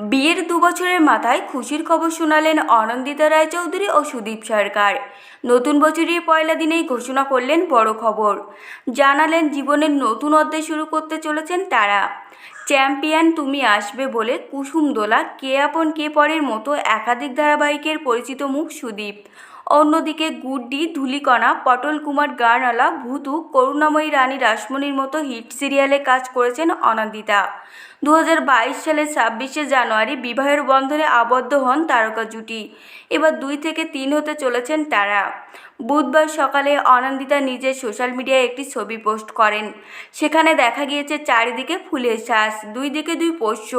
বিয়ের দু বছরের মাথায় খুশির খবর শোনালেন অনন্দিতা রায়চৌধুরী ও সুদীপ সরকার। নতুন বছরের পয়লা দিনেই ঘোষণা করলেন বড় খবর। জানালেন জীবনের নতুন অধ্যায় শুরু করতে চলেছেন তারা। চ্যাম্পিয়ন তুমি আসবে বলে কুসুম দোলা কে আপন কে পরের মতো একাধিক ধারাবাহিকের পরিচিত মুখ সুদীপ। অন্যদিকে গুড্ডি, ধুলিকণা, পটল কুমার, গানওয়ালা, ভূতু, করুণাময়ী রানী রাসমণির মতো হিট সিরিয়ালে কাজ করেছেন অনন্দিতা দু হাজার বাইশ সালের ছাব্বিশে জানুয়ারি বিবাহের বন্ধনে আবদ্ধ হন তারকা জুটি। এবার দুই থেকে তিন হতে চলেছেন তারা। বুধবার সকালে অনন্দিতা নিজের সোশ্যাল মিডিয়ায় একটি ছবি পোস্ট করেন। সেখানে দেখা গিয়েছে চারিদিকে ফুলের শ্বাস দুই দিকে দুই পোষ্য।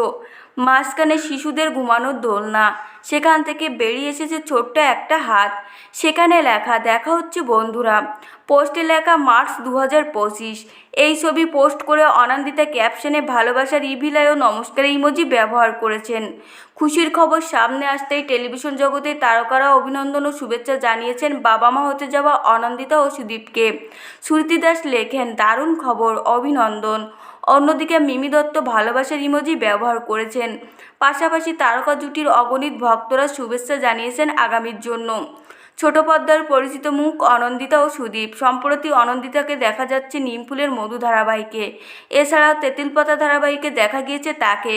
মাঝখানে শিশুদের ঘুমানোর দোলনা, সেখান থেকে বেরিয়ে এসেছে ছোট্ট একটা হাত। সেখানে লেখা, দেখা হচ্ছে বন্ধুরা। পোস্টে লেখা, মার্চ দু হাজার পঁচিশ। এই ছবি পোস্ট করে অনন্দিতা ক্যাপশনে ভালোবাসার ইভিলায় ও নমস্কার ইমোজি ব্যবহার করেছেন। খুশির খবর সামনে আসতেই টেলিভিশন জগতে তারকারা অভিনন্দন ও শুভেচ্ছা জানিয়েছেন বাবা মা হতে যাওয়া অনন্দিতা ও সুদীপকে। সুরীতি দাস লেখেন, দারুণ খবর, অভিনন্দন। অন্যদিকে মিমি দত্ত ভালোবাসার ইমোজি ব্যবহার করেছেন। পাশাপাশি তারকা জুটির অগণিত ভক্তরা শুভেচ্ছা জানিয়েছেন আগামীর জন্য। ছোট পর্দার পরিচিত মুখ অনন্দিতা ও সুদীপ। সম্প্রতি অনন্দিতাকে দেখা যাচ্ছে নিমফুলের মধু ধারাবাহিকে। এছাড়াও তেঁতুলপাতা ধারাবাহিকে দেখা গিয়েছে তাকে।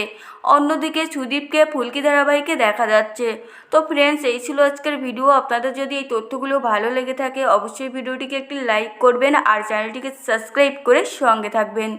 অন্যদিকে সুদীপকে ফুলকি ধারাবাহিকে দেখা যাচ্ছে। তো ফ্রেন্ডস এই ছিল আজকের ভিডিও আপনাদের যদি এই তথ্যগুলো ভালো লেগে থাকে, অবশ্যই ভিডিওটিকে একটি লাইক করবেন আর চ্যানেলটিকে সাবস্ক্রাইব করে সঙ্গে থাকবেন।